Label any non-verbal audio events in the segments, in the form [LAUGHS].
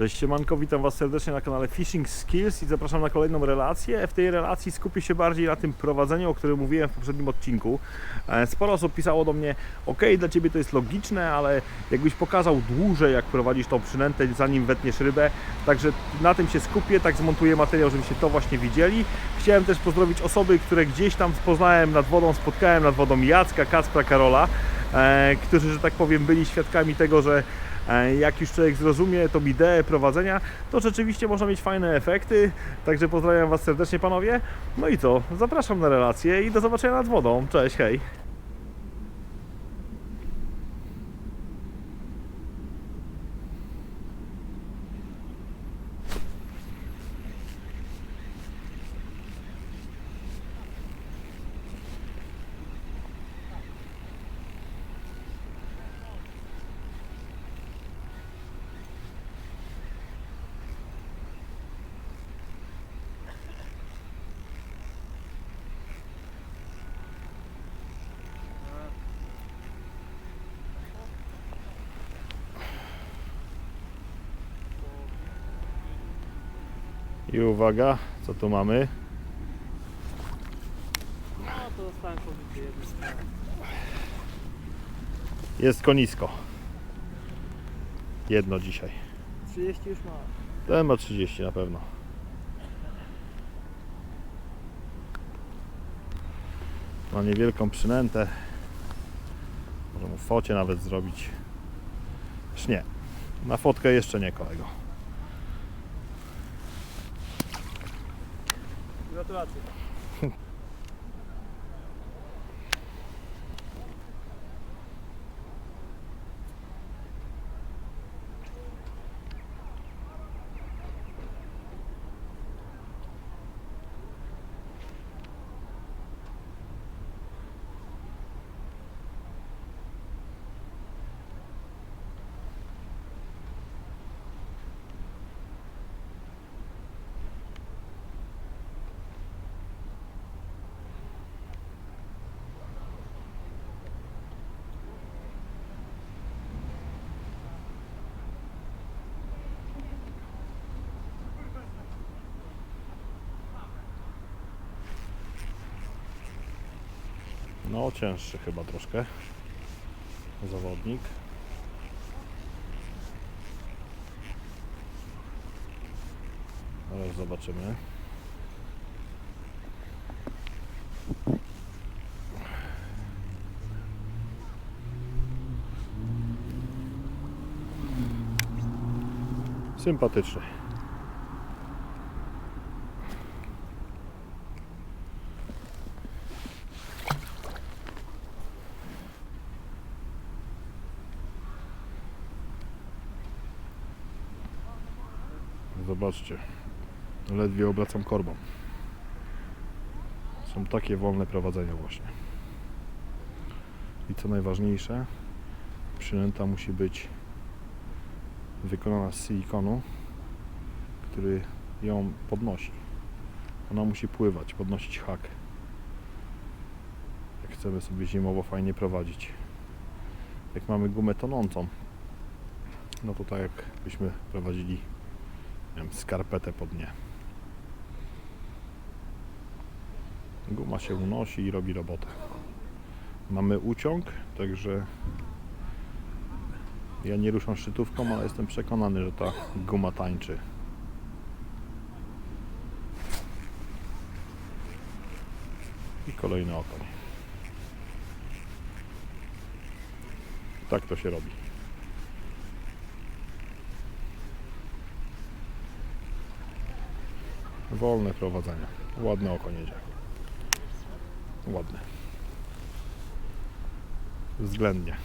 Cześć siemanko, witam Was serdecznie na kanale Fishing Skills i zapraszam na kolejną relację. W tej relacji skupię się bardziej na tym prowadzeniu, o którym mówiłem w poprzednim odcinku. E, Sporo osób pisało do mnie, ok, dla Ciebie to jest logiczne, ale jakbyś pokazał dłużej, jak prowadzisz tą przynętę, zanim wetniesz rybę. Także na tym się skupię, tak zmontuję materiał, żebyście to właśnie widzieli. Chciałem też pozdrowić osoby, które gdzieś tam poznałem nad wodą, spotkałem nad wodą Jacka, Kacpra, Karola, e, którzy, że tak powiem, byli świadkami tego, że Jak już człowiek zrozumie tą ideę prowadzenia, to rzeczywiście można mieć fajne efekty. Także pozdrawiam Was serdecznie, panowie. No i co? Zapraszam na relację i do zobaczenia nad wodą. Cześć, hej. I uwaga, co tu mamy? No to zostałem pobity jednym. Jest konisko. Jedno dzisiaj. 30 już ma. Ten ma 30 na pewno. Ma niewielką przynętę. Może mu focie nawet zrobić. Już nie. Na fotkę jeszcze nie kolego. sytuacji. No cięższy chyba troszkę. Zawodnik. Zaraz zobaczymy. Sympatyczny. Zobaczcie. Ledwie obracam korbą. Są takie wolne prowadzenia właśnie. I co najważniejsze, przynęta musi być wykonana z silikonu, który ją podnosi. Ona musi pływać, podnosić hak. Jak chcemy sobie zimowo fajnie prowadzić. Jak mamy gumę tonącą, no to tak jakbyśmy prowadzili wiem, skarpetę pod nie. Guma się unosi i robi robotę. Mamy uciąg, także ja nie ruszam szczytówką, ale jestem przekonany, że ta guma tańczy. I kolejny okoń. Tak to się robi. Wolne prowadzenie. Ładne oko jedzie. Ładne. Względnie.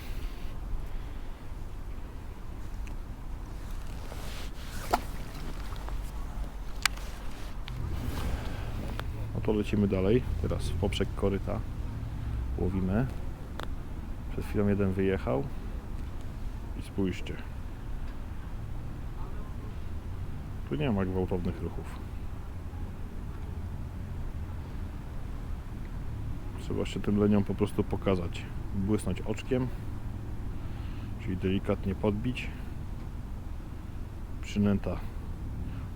No to lecimy dalej. Teraz w poprzek koryta łowimy. Przed chwilą jeden wyjechał. I spójrzcie. Tu nie ma gwałtownych ruchów. Trzeba się tym leniom po prostu pokazać. Błysnąć oczkiem, czyli delikatnie podbić. Przy przynęta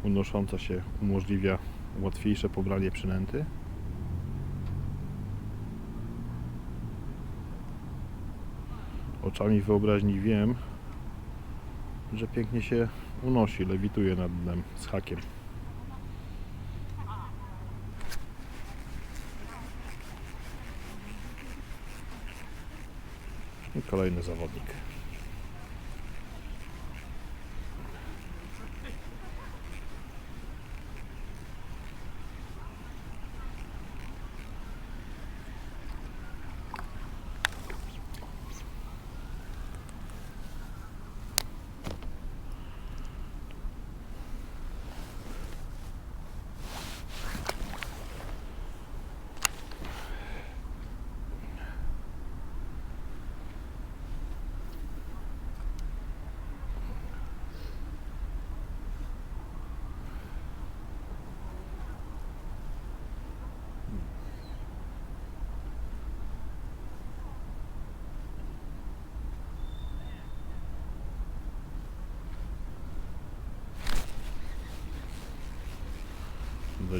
unosząca się umożliwia łatwiejsze pobranie przynęty. Oczami wyobraźni wiem, że pięknie się unosi, lewituje nad dnem z hakiem. Kolejny zawodnik.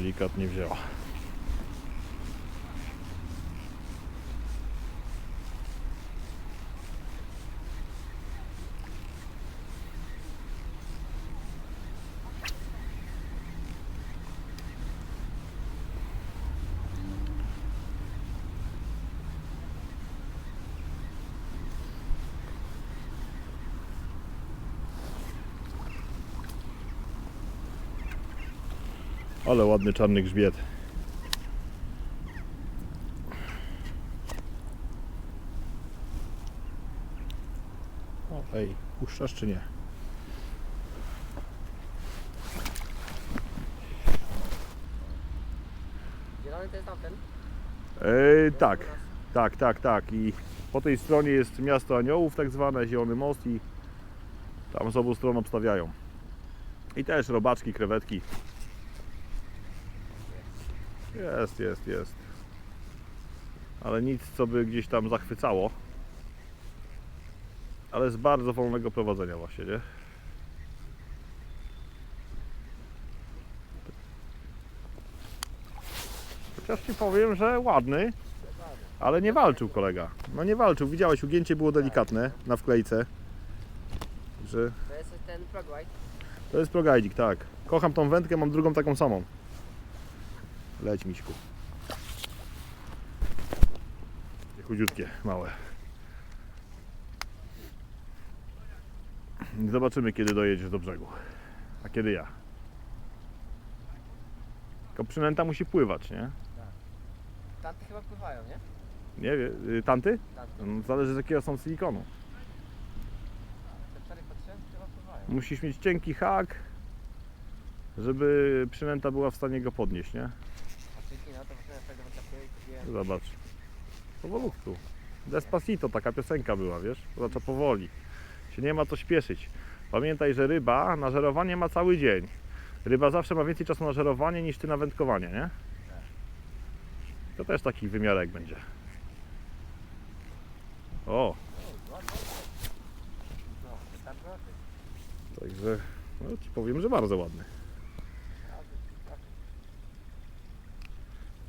Delikatnie wzięła. Ale ładny czarny grzbiet. O, ej, puszczasz czy nie? Zielony to jest tamten? Ej, tak, tak, tak, tak. I po tej stronie jest miasto aniołów, tak zwane, zielony most i tam z obu stron obstawiają. I też robaczki, krewetki. Jest, jest, jest. Ale nic, co by gdzieś tam zachwycało. Ale z bardzo wolnego prowadzenia właśnie, nie? Chociaż Ci powiem, że ładny, ale nie walczył kolega. No nie walczył, widziałeś, ugięcie było delikatne na wklejce. Że To jest ten Prog White. to jest progajdik, tak. Kocham tą wędkę, mam drugą taką samą. Leć miśku. Takie Chudziutkie, małe. Zobaczymy kiedy dojedziesz do brzegu. A kiedy ja. Tylko przynęta musi pływać, nie? Tamte chyba pływają, nie? Nie wie, y, tanty? Tamte. No, Zależy z jakiego są silikonu. Te chyba pływają. Musisz mieć cienki hak, żeby przynęta była w stanie go podnieść, nie? A czyli no to właśnie tego wyczapuję i kupiłem. Zobacz. Powolutku. Despacito, taka piosenka była, wiesz? Znaczy powoli. Się nie ma co śpieszyć. Pamiętaj, że ryba na żerowanie ma cały dzień. Ryba zawsze ma więcej czasu na żerowanie niż ty na wędkowanie, nie? To też taki wymiarek będzie. O, także no, ci powiem, że bardzo ładny.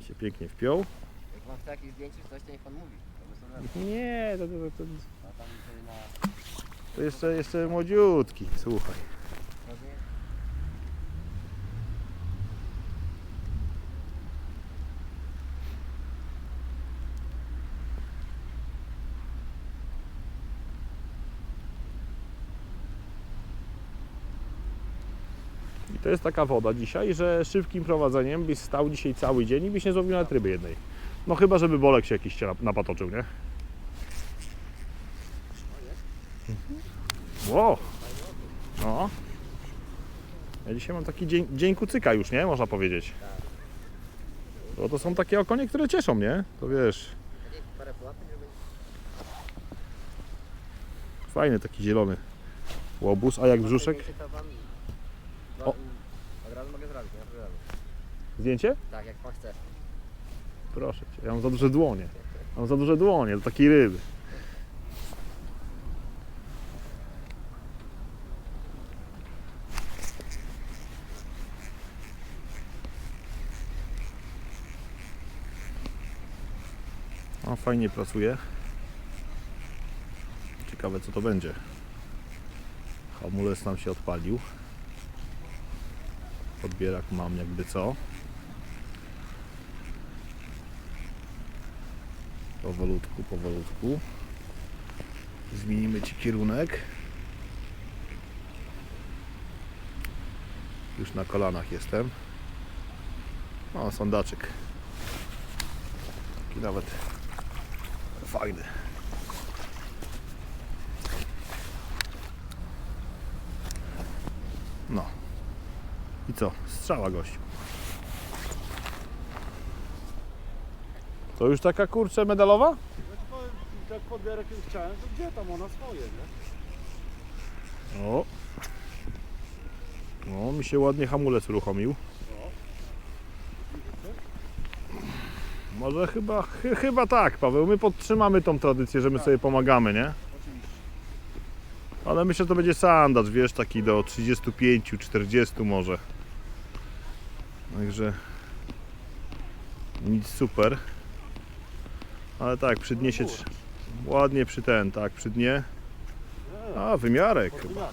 Się pięknie wpiął. Mam chce jakieś zdjęcie czy coś, to niech pan mówi. To Nie, to, to, to, No tam na... to jeszcze, jeszcze młodziutki, słuchaj. Rozumiem? I to jest taka woda dzisiaj, że szybkim prowadzeniem byś stał dzisiaj cały dzień i byś nie złowił nawet ryby jednej. No chyba, żeby Bolek się jakiś nap- napatoczył, nie? Ło! No. Ja dzisiaj mam taki dzień, dzień kucyka już, nie? Można powiedzieć. Bo to są takie okonie, które cieszą, nie? To wiesz, fajny taki zielony łobuz, a jak brzuszek? O. Od razu mogę zrobić. Zdjęcie? Tak, jak pan chce. Proszę cię, ja mam za duże dłonie. Mam za duże dłonie do takiej ryby. No, fajnie pracuje. Ciekawe co to będzie. Hamulec nam się odpalił. Podbierak mam jakby co. Powolutku, powolutku. Zmienimy Ci kierunek. Już na kolanach jestem. O, sondaczek. Taki nawet fajny. No. I co? Strzała gościu. To już taka kurczę medalowa? Znaczy powiem, tak już chciałem, to gdzie tam ona swoje, nie? O. O, mi się ładnie hamulec uruchomił. Może chyba, chy, chyba tak, Paweł. My podtrzymamy tą tradycję, że my sobie pomagamy, nie? Ale myślę, że to będzie sandacz, wiesz, taki do 35, 40 może. Także nic super. Ale tak, przy dnie się ładnie przy ten, tak, przy dnie. A, wymiarek chyba.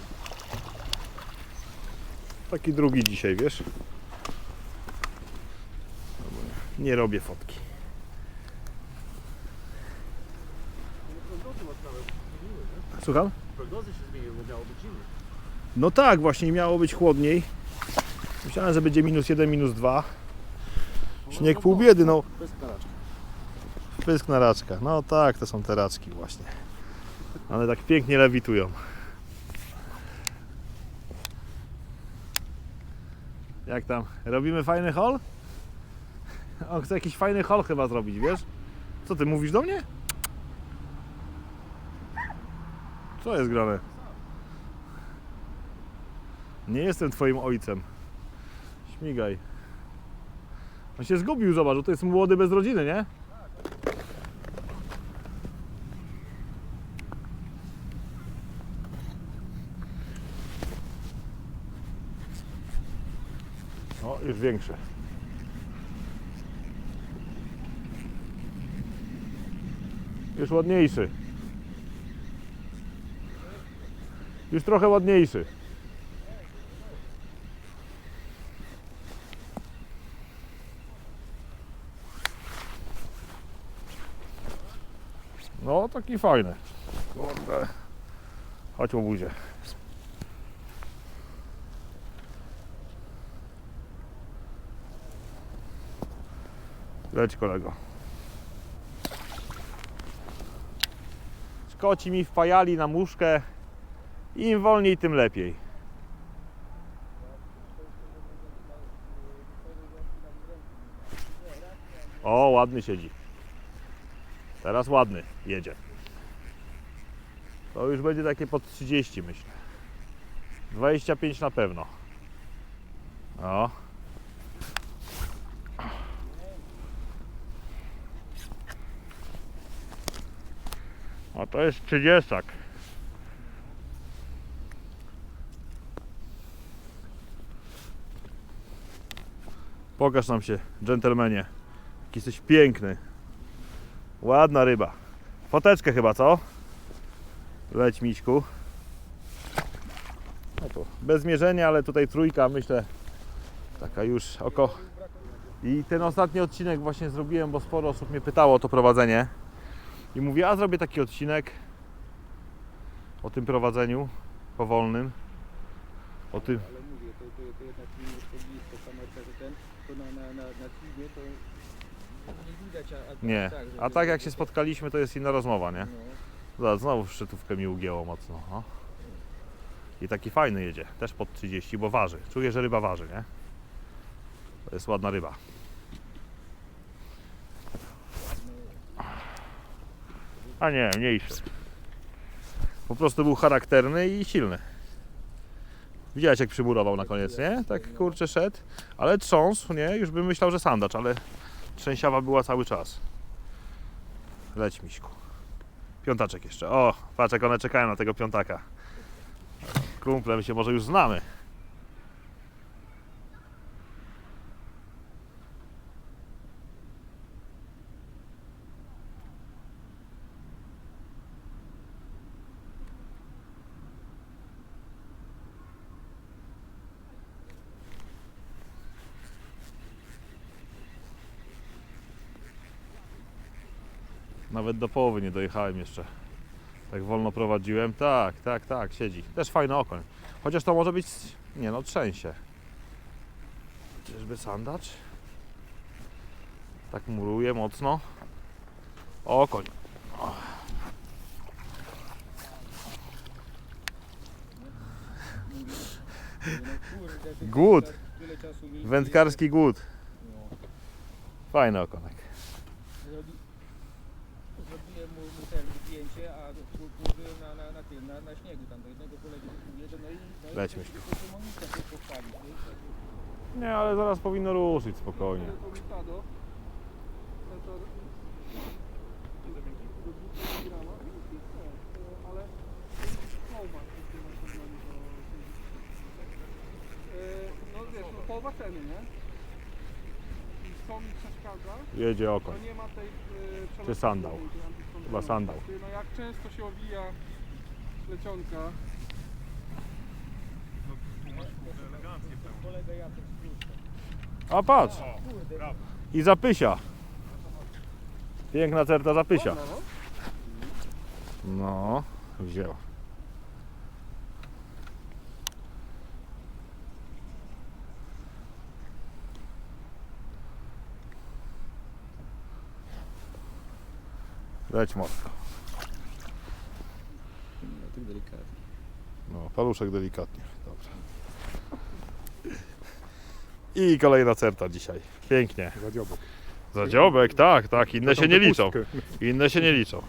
Taki drugi dzisiaj, wiesz? Nie robię fotki. Słucham? Prognozy się zmieniły, bo miało być zimno. No tak, właśnie miało być chłodniej. Myślałem, że będzie minus jeden, minus dwa. Śnieg pół biedy, no. Bez. Pysk na raczka. No tak, to są te raczki właśnie. One tak pięknie lewitują. Jak tam? Robimy fajny hol? [LAUGHS] On chce jakiś fajny hol chyba zrobić, wiesz? Co ty mówisz do mnie? Co jest grane? Nie jestem twoim ojcem. Śmigaj. On się zgubił, zobacz, to jest młody bez rodziny, nie? O, już ładniejszy. Już trochę ładniejszy. No, taki fajny. Kurde. Chodź po buzie. Leć kolego. Szkoci mi wpajali na muszkę. Im wolniej, tym lepiej. O, ładny siedzi. Teraz ładny jedzie. To już będzie takie pod 30 myślę. 25 na pewno. O. A to jest 30. Pokaż nam się, dżentelmenie. Jaki jesteś piękny. Ładna ryba. Foteczkę chyba, co? Leć miśku. No to bez mierzenia, ale tutaj trójka, myślę, taka już oko. I ten ostatni odcinek właśnie zrobiłem, bo sporo osób mnie pytało o to prowadzenie. I mówię, a zrobię taki odcinek o tym prowadzeniu powolnym. O tym. Ale mówię, to, to, to jednak nie jest to blisko kamerka, że ten, to na, na, na, na filmie to nie widać, a, a Nie. tak, A tak jak się spotkaliśmy, to jest inna rozmowa, nie? No. Zobacz, znowu szczytówkę mi ugięło mocno. O. I taki fajny jedzie, też pod 30, bo waży. Czuję, że ryba waży, nie? To jest ładna ryba. A nie, mniejszy. Po prostu był charakterny i silny. Widziałeś jak przymurował na koniec, nie? Tak kurczę szedł, ale trząsł, nie? Już bym myślał, że sandacz, ale trzęsiawa była cały czas. Leć miśku. Piątaczek jeszcze. O, patrz jak one czekają na tego piątaka. Kumple, my się może już znamy. Nawet do połowy nie dojechałem jeszcze. Tak wolno prowadziłem. Tak, tak, tak, siedzi. Też fajny okoń. Chociaż to może być, nie no, trzęsie. Czyżby sandacz? Tak muruje mocno. Okoń. Głód. Wędkarski głód. Fajny okonek. Zrobiłem mu, mu ten zdjęcie, a płożyłem na, na, na tym, na, na śniegu tam do jednego kolegi jeden, no i... No i Lećmy to- to- to się pochwali, nie? Tak- Nie, ale zaraz powinno ruszyć spokojnie. To mi padło. To to... Do 2 grama. Ale... Połowa. No wiesz, no połowa ceny, nie? Co mi przeszkadza, Jedzie to okoń. nie ma tej... e, Czy sandał? Chyba sandał. No jak często się owija plecionka, Kolega Jacek z Kluska. A patrz! Kurde, I zapysia. Piękna certa zapysia. no, no. No, wzięła. Leć mocno. No, tak delikatnie. No, paluszek delikatnie. Dobrze. I kolejna certa dzisiaj. Pięknie. Zadziobek. Zadziobek, tak, tak. Inne się nie liczą. Inne się nie liczą.